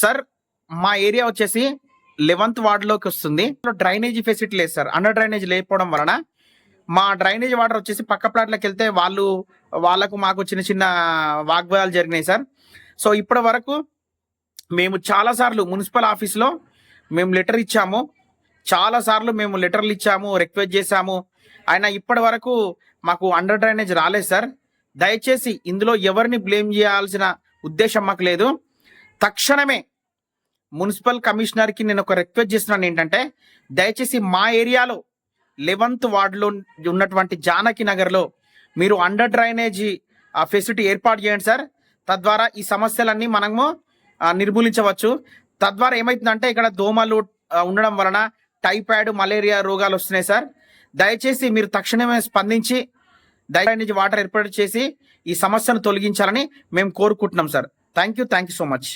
Sir మా area వచ్చేసి eleventh వార్డులోకి వస్తుంది. డ్రైనేజీ ఫెసిలిటీ లేదు సార్. అండర్ డ్రైనేజ్ లేకపోవడం వలన మా డ్రైనేజ్ వాటర్ వచ్చేసి పక్క ప్లాట్లకు వెళ్తే వాళ్ళు వాళ్ళకు మాకు చిన్న చిన్న వాగ్వాదాలు జరిగినాయి సార్. సో ఇప్పటి వరకు మేము చాలాసార్లు మున్సిపల్ ఆఫీస్లో మేము లెటర్ ఇచ్చాము. చాలాసార్లు మేము లెటర్లు ఇచ్చాము రిక్వెస్ట్ చేశాము. అయినా ఇప్పటి వరకు మాకు అండర్ డ్రైనేజ్ రాలేదు సార్. దయచేసి ఇందులో ఎవరిని బ్లేమ్ చేయాల్సిన ఉద్దేశం మాకు లేదు. తక్షణమే మున్సిపల్ కమిషనర్కి నేను ఒక రిక్వెస్ట్ చేస్తున్నాను ఏంటంటే దయచేసి మా ఏరియాలో లెవెంత్ వార్డులో ఉన్నటువంటి జానకి నగర్లో మీరు అండర్ డ్రైనేజీ ఆ ఫెసిలిటీ ఏర్పాటు చేయండి సార్. తద్వారా ఈ సమస్యలన్నీ మనము నిర్మూలించవచ్చు. తద్వారా ఏమవుతుందంటే ఇక్కడ దోమలు ఉండడం వలన టైఫాయిడ్ మలేరియా రోగాలు వస్తున్నాయి సార్. దయచేసి మీరు తక్షణమే స్పందించి డ్రైనేజీ వాటర్ ఏర్పాటు చేసి ఈ సమస్యను తొలగించాలని మేము కోరుకుంటున్నాం sir. Thank you thank you so much.